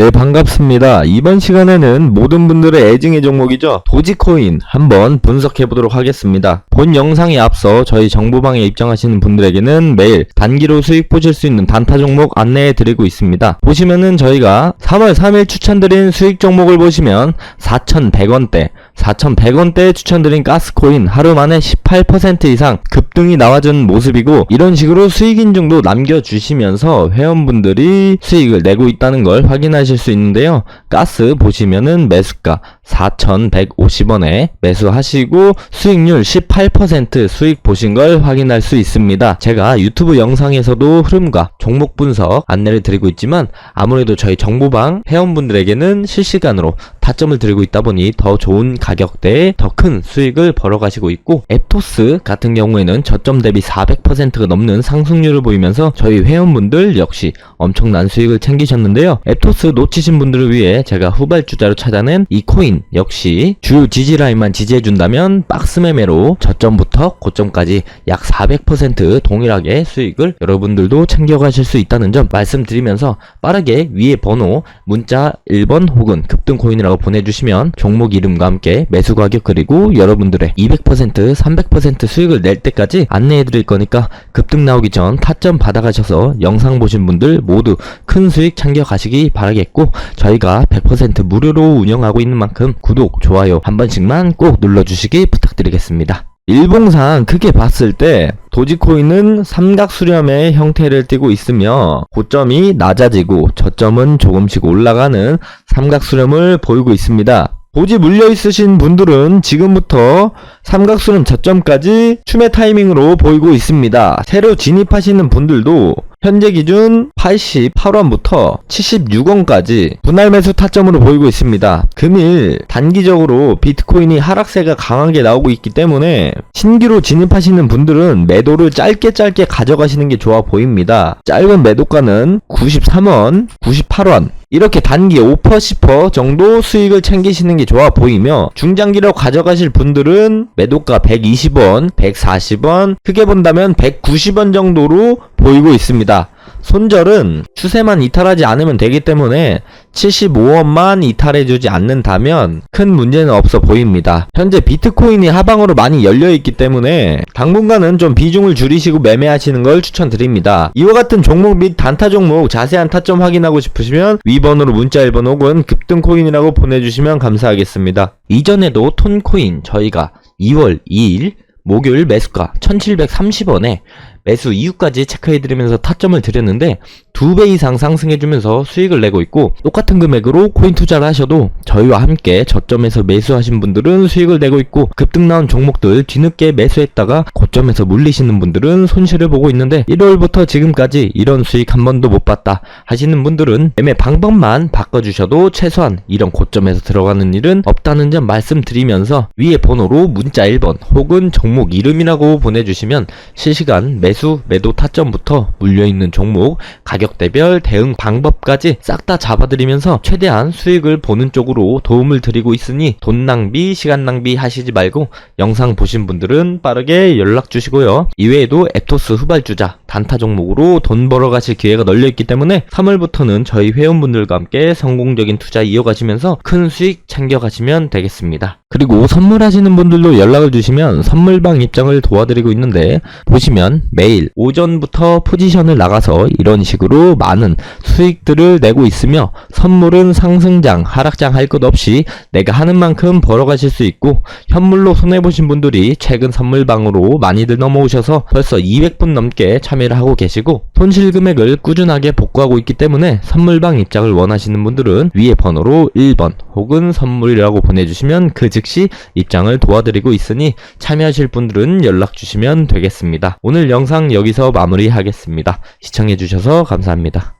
네, 반갑습니다. 이번 시간에는 모든 분들의 애증의 종목이죠. 도지코인 한번 분석해 보도록 하겠습니다. 본 영상에 앞서 저희 정보방에 입장하시는 분들에게는 매일 단기로 수익 보실 수 있는 단타 종목 안내해 드리고 있습니다. 보시면은 저희가 3월 3일 추천드린 수익 종목을 보시면 4,100원대, 4,100원대에 추천드린 가스코인 하루 만에 18% 이상 급등이 나와준 모습이고 이런 식으로 수익 인증도 남겨주시면서 회원분들이 수익을 내고 있다는 걸 확인하실 수 있는데요. 가스 보시면은 매수가 4,150원에 매수하시고 수익률 18% 수익 보신 걸 확인할 수 있습니다. 제가 유튜브 영상에서도 흐름과 종목 분석 안내를 드리고 있지만 아무래도 저희 정보방 회원분들에게는 실시간으로 타점을 드리고 있다 보니 더 좋은 가격대에 더 큰 수익을 벌어가시고 있고 앱토스 같은 경우에는 저점 대비 400%가 넘는 상승률을 보이면서 저희 회원분들 역시 엄청난 수익을 챙기셨는데요. 앱토스 놓치신 분들을 위해 제가 후발주자로 찾아낸 이 코인 역시 주요 지지 라인만 지지해준다면 박스 매매로 저점부터 고점까지 약 400% 동일하게 수익을 여러분들도 챙겨가실 수 있다는 점 말씀드리면서 빠르게 위에 번호 문자 1번 혹은 급등 코인이라고 보내주시면 종목 이름과 함께 매수 가격 그리고 여러분들의 200% 300% 수익을 낼 때까지 안내해 드릴 거니까 급등 나오기 전 타점 받아가셔서 영상 보신 분들 모두 큰 수익 챙겨 가시기 바라겠고 저희가 100% 무료로 운영하고 있는 만큼 구독, 좋아요 한 번씩만 꼭 눌러주시기 부탁드리겠습니다. 일봉상 크게 봤을 때 도지코인은 삼각 수렴의 형태를 띠고 있으며 고점이 낮아지고 저점은 조금씩 올라가는 삼각 수렴을 보이고 있습니다. 보지 물려 있으신 분들은 지금부터 삼각수렴 저점까지 추매 타이밍으로 보이고 있습니다. 새로 진입하시는 분들도 현재 기준 88원부터 76원까지 분할 매수 타점으로 보이고 있습니다. 금일 단기적으로 비트코인이 하락세가 강하게 나오고 있기 때문에 신규로 진입하시는 분들은 매도를 짧게 짧게 가져가시는 게 좋아 보입니다. 짧은 매도가는 93원, 98원 이렇게 단기 5% 10% 정도 수익을 챙기시는 게 좋아 보이며 중장기로 가져가실 분들은 매도가 120원, 140원, 크게 본다면 190원 정도로 보이고 있습니다. 손절은 추세만 이탈하지 않으면 되기 때문에 75원만 이탈해주지 않는다면 큰 문제는 없어 보입니다. 현재 비트코인이 하방으로 많이 열려있기 때문에 당분간은 좀 비중을 줄이시고 매매하시는 걸 추천드립니다. 이와 같은 종목 및 단타 종목 자세한 타점 확인하고 싶으시면 위번으로 문자 1번 혹은 급등코인이라고 보내주시면 감사하겠습니다. 이전에도 톤코인 저희가 2월 2일 목요일 매수가 1730원에 매수 이유까지 체크해드리면서 타점을 드렸는데 두 배 이상 상승해주면서 수익을 내고 있고 똑같은 금액으로 코인 투자를 하셔도 저희와 함께 저점에서 매수하신 분들은 수익을 내고 있고 급등 나온 종목들 뒤늦게 매수했다가 고점에서 물리시는 분들은 손실을 보고 있는데 1월부터 지금까지 이런 수익 한 번도 못 봤다 하시는 분들은 매매 방법만 바꿔주셔도 최소한 이런 고점에서 들어가는 일은 없다는 점 말씀드리면서 위에 번호로 문자 1번 혹은 종목 이름이라고 보내주시면 실시간 매수 매도 타점부터 물려있는 종목 가격 대별 대응 방법까지 싹 다 잡아드리면서 최대한 수익을 보는 쪽으로 도움을 드리고 있으니 돈 낭비 시간 낭비 하시지 말고 영상 보신 분들은 빠르게 연락 주시고요. 이외에도 앱토스 후발주자 단타 종목으로 돈 벌어 가실 기회가 널려있기 때문에 3월부터는 저희 회원분들과 함께 성공적인 투자 이어가시면서 큰 수익 챙겨가시면 되겠습니다 그리고 선물하시는 분들도 연락을 주시면 선물방 입장을 도와드리고 있는데 보시면 매일 오전부터 포지션을 나가서 이런 식으로 많은 수익들을 내고 있으며 선물은 상승장, 하락장 할 것 없이 내가 하는 만큼 벌어가실 수 있고 현물로 손해보신 분들이 최근 선물방으로 많이들 넘어오셔서 벌써 200분 넘게 참여를 하고 계시고 손실 금액을 꾸준하게 복구하고 있기 때문에 선물방 입장을 원하시는 분들은 위에 번호로 1번 혹은 선물이라고 보내주시면 그 즉시 입장을 도와드리고 있으니 참여하실 분들은 연락 주시면 되겠습니다. 오늘 영상 여기서 마무리하겠습니다. 시청해주셔서 감사합니다.